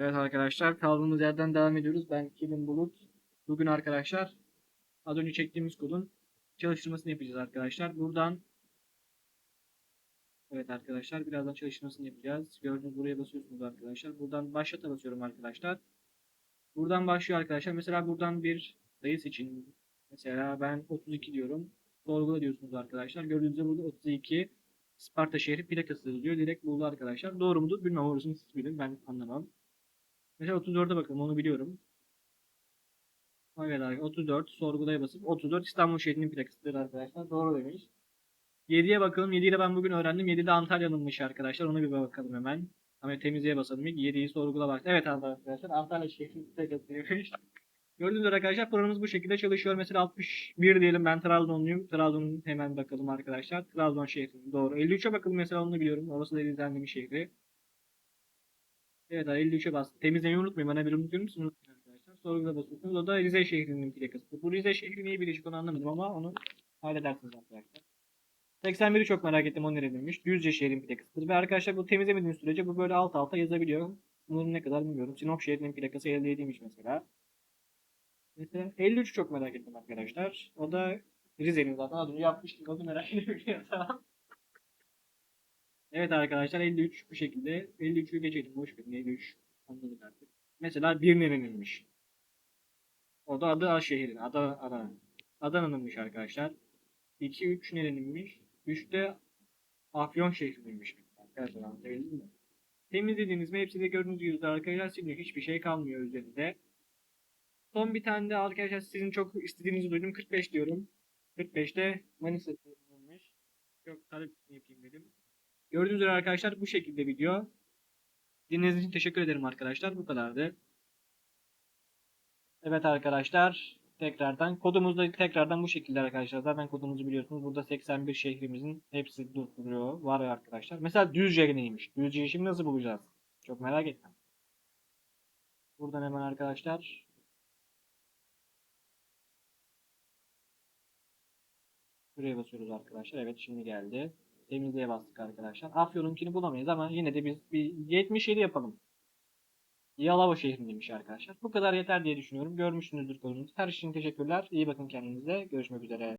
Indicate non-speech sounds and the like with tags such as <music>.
Evet arkadaşlar kaldığımız yerden devam ediyoruz. Ben Kerim Bulut. Bugün arkadaşlar az önce çektiğimiz kodun çalıştırmasını yapacağız arkadaşlar. Buradan Evet arkadaşlar birazdan çalıştırmasını yapacağız. Gördüğünüz buraya basıyorsunuz arkadaşlar. Buradan başlata basıyorum arkadaşlar. Buradan başlıyor arkadaşlar. Mesela buradan bir sayı seçin. Mesela ben 32 diyorum. Sorgula diyorsunuz arkadaşlar. Gördüğünüz burada 32 Sparta şehri plakası diyor. Direkt buldu arkadaşlar. Doğru mudur bilmem. Orasını siz bilin. Ben anlamam. Mesela 34'e bakalım. Onu biliyorum. Evet arkadaşlar. 34 sorgulaya basıp 34 İstanbul şehrinin plakasıdır arkadaşlar. Doğru demiş. 7'ye bakalım. 7'yi de ben bugün öğrendim. 7 de Antalya'nınmış arkadaşlar. Ona bir bakalım hemen. Ama temizliğe basalım. ilk. 7'yi sorgula bak. Evet arkadaşlar. Antalya şehrinin plakasıymış. Gördüğünüz üzere arkadaşlar programımız bu şekilde çalışıyor. Mesela 61 diyelim ben Trabzonluyum. Trabzon'un hemen bakalım arkadaşlar. Trabzon şehri doğru. 53'e bakalım mesela onu biliyorum. Orası da bir şehri. Evet abi 53'e bas. Temizlemeyi unutmayın. Bana bir unutuyor musunuz? Unutmayın arkadaşlar. Sorgula basıyorsunuz. O da Rize şehrinin plakası. Bu Rize şehri niye birleşik onu anlamadım ama onu halledersiniz arkadaşlar. 81'i çok merak ettim o neredeymiş. Düzce şehrin plakasıdır. Ve arkadaşlar bu temizlemediğiniz sürece bu böyle alt alta yazabiliyor. Sınırı ne kadar bilmiyorum. Sinop şehrinin plakası elde edilmiş mesela. Mesela 53 çok merak ettim arkadaşlar. O da Rize'nin zaten az önce yapmıştık. O da merak <laughs> ediyorum. Evet arkadaşlar 53 bu şekilde. 53'ü geçelim. Boş verin 53. Anladık artık. Mesela bir nereninmiş. O da adı Aşehir'in. Adana, Adana. Adana'nınmış arkadaşlar. 2 3 nereninmiş? 3 de Afyon şehrindenmiş. Arkadaşlar anlatabildim mi? Temizlediğiniz mi hepsi de gördüğünüz gibi arkadaşlar siliniyor. Hiçbir şey kalmıyor üzerinde. Son bir tane de arkadaşlar sizin çok istediğinizi duydum. 45 diyorum. 45'te Manisa. Çok talep. Gördüğünüz üzere arkadaşlar bu şekilde video. Dinlediğiniz için teşekkür ederim arkadaşlar. Bu kadardı. Evet arkadaşlar. Tekrardan kodumuz da tekrardan bu şekilde arkadaşlar. Zaten kodumuzu biliyorsunuz. Burada 81 şehrimizin hepsi duruyor. Var arkadaşlar. Mesela Düzce neymiş? Düzce'yi şimdi nasıl bulacağız? Çok merak ettim. Buradan hemen arkadaşlar Şuraya basıyoruz arkadaşlar. Evet şimdi geldi. Temizliğe bastık arkadaşlar. Afyon'unkini bulamayız ama yine de biz bir 77 yapalım. Yalova şehrindeymiş arkadaşlar. Bu kadar yeter diye düşünüyorum. Görmüşsünüzdür konumuzu. Her için teşekkürler. İyi bakın kendinize. Görüşmek üzere.